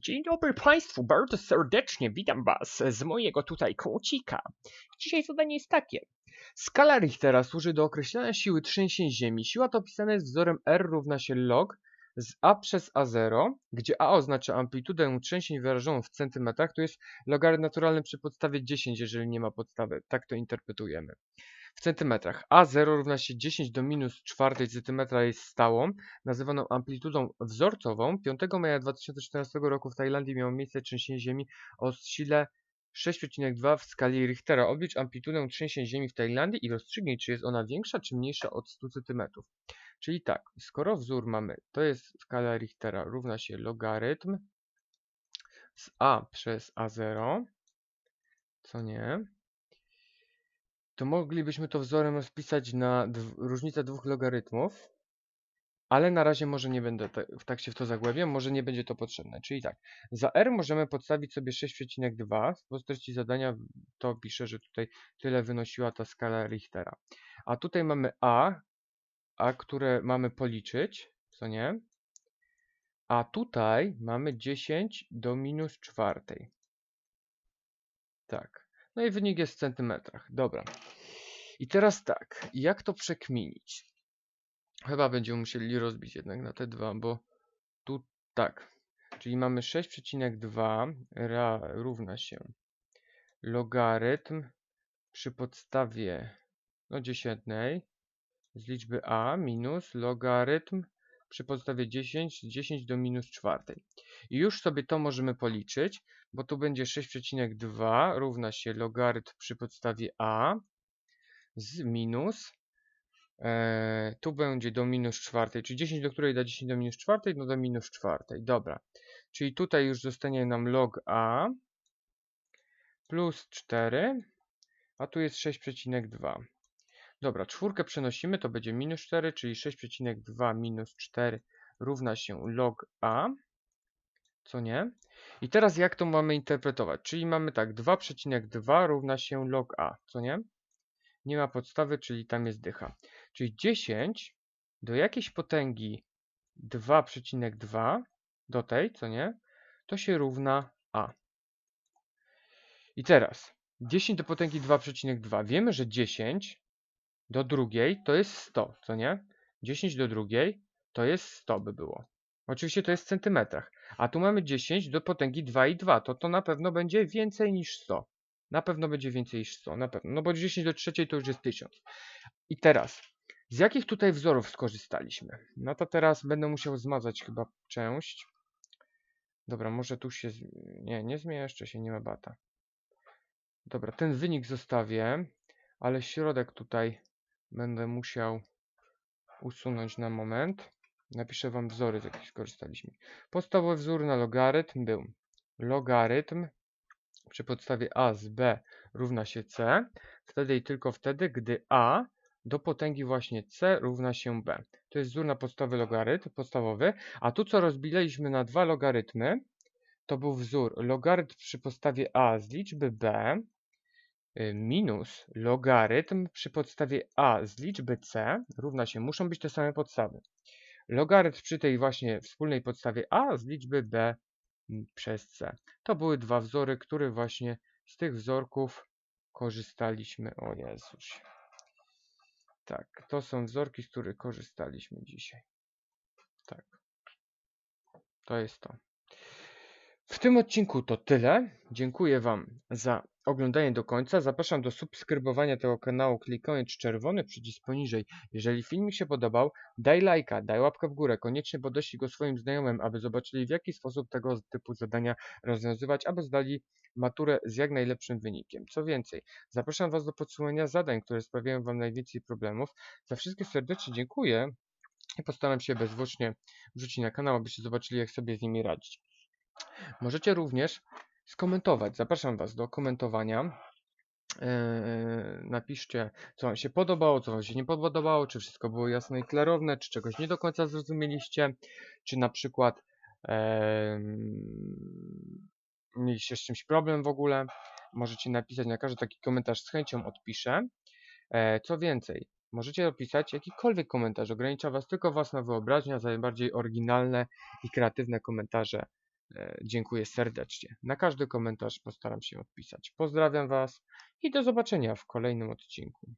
Dzień dobry Państwu, bardzo serdecznie witam Was z mojego tutaj kącika. Dzisiaj zadanie jest takie. Skala Richtera służy do określania siły trzęsień ziemi. Siła to opisana jest wzorem R równa się log z A przez A0, gdzie A oznacza amplitudę trzęsień wyrażoną w centymetrach, to jest logarytm naturalny przy podstawie 10, jeżeli nie ma podstawy. Tak to interpretujemy w centymetrach. A0 równa się 10 do minus 4 centymetra jest stałą, nazywaną amplitudą wzorcową. 5 maja 2014 roku w Tajlandii miało miejsce trzęsienie ziemi o sile 6,2 w skali Richtera. Oblicz amplitudę trzęsień ziemi w Tajlandii i rozstrzygnij, czy jest ona większa czy mniejsza od 100 cm. Czyli tak, skoro wzór mamy, to jest skala Richtera równa się logarytm z A przez A0, co nie, to moglibyśmy to wzorem rozpisać na różnicę dwóch logarytmów, ale na razie może nie będę te, tak się w to zagłębiał, może nie będzie to potrzebne. Czyli tak, za r możemy podstawić sobie 6,2, z treści zadania to pisze, że tutaj tyle wynosiła ta skala Richtera. A tutaj mamy a, a które mamy policzyć, co nie? A tutaj mamy 10 do minus czwartej. Tak. No i wynik jest w centymetrach. Dobra. I teraz tak, jak to przekminić? Chyba będziemy musieli rozbić jednak na te dwa, bo tu tak. Czyli mamy 6,2 ra równa się logarytm przy podstawie no dziesiętnej z liczby a minus logarytm przy podstawie 10 z 10 do minus czwartej. I już sobie to możemy policzyć, bo tu będzie 6,2 równa się logarytm przy podstawie a z minus e, tu będzie do minus czwartej, czyli 10 do której da 10 do minus czwartej, no do minus czwartej. Dobra, czyli tutaj już zostanie nam log a plus 4, a tu jest 6,2. Dobra, czwórkę przenosimy, to będzie minus 4, czyli 6,2 minus 4 równa się log a, co nie? I teraz jak to mamy interpretować? Czyli mamy tak, 2,2 równa się log a, co nie? Nie ma podstawy, czyli tam jest dycha. Czyli 10 do jakiejś potęgi 2,2 do tej, co nie? To się równa a. I teraz 10 do potęgi 2,2. Wiemy, że 10 do drugiej to jest 100, co nie? 10 do drugiej to jest 100 by było. Oczywiście to jest w centymetrach. A tu mamy 10 do potęgi 2,2. To to na pewno będzie więcej niż 100. Na pewno będzie więcej niż 100, na pewno. No bo 10 do trzeciej to już jest 1000. I teraz, z jakich tutaj wzorów skorzystaliśmy? No to teraz będę musiał zmazać chyba część. Dobra, może tu się... Nie, nie zmieszczę się, nie ma bata. Dobra, ten wynik zostawię, ale środek tutaj będę musiał usunąć na moment. Napiszę Wam wzory, z jakich skorzystaliśmy. Podstawowy wzór na logarytm był logarytm przy podstawie a z b równa się c, wtedy i tylko wtedy, gdy a do potęgi właśnie c równa się b. To jest wzór na podstawowy logarytm, podstawowy, a tu co rozbiliśmy na dwa logarytmy, to był wzór logarytm przy podstawie a z liczby b minus logarytm przy podstawie a z liczby c równa się, muszą być te same podstawy. Logarytm przy tej właśnie wspólnej podstawie a z liczby b przez C. To były dwa wzory, które właśnie z tych wzorków korzystaliśmy. O Jezus. Tak, to są wzorki, z których korzystaliśmy dzisiaj. Tak. To jest to. W tym odcinku to tyle. Dziękuję Wam za oglądanie do końca. Zapraszam do subskrybowania tego kanału klikając czerwony przycisk poniżej. Jeżeli filmik się podobał, daj lajka, daj łapkę w górę. Koniecznie podeślij go swoim znajomym, aby zobaczyli w jaki sposób tego typu zadania rozwiązywać, aby zdali maturę z jak najlepszym wynikiem. Co więcej, zapraszam Was do podsumowania zadań, które sprawiają Wam najwięcej problemów. Za wszystkie serdecznie dziękuję i postaram się bezwłocznie wrzucić na kanał, abyście zobaczyli jak sobie z nimi radzić. Możecie również skomentować. Zapraszam Was do komentowania. Yy, napiszcie, co Wam się podobało, co Wam się nie podobało, czy wszystko było jasne i klarowne, czy czegoś nie do końca zrozumieliście, czy na przykład mieliście z czymś problem w ogóle. Możecie napisać na każdy taki komentarz, z chęcią odpiszę. Yy, co więcej, możecie opisać jakikolwiek komentarz. Ogranicza Was tylko własna wyobraźnia za najbardziej oryginalne i kreatywne komentarze E, Dziękuję serdecznie. Na każdy komentarz postaram się odpisać. Pozdrawiam Was i do zobaczenia w kolejnym odcinku.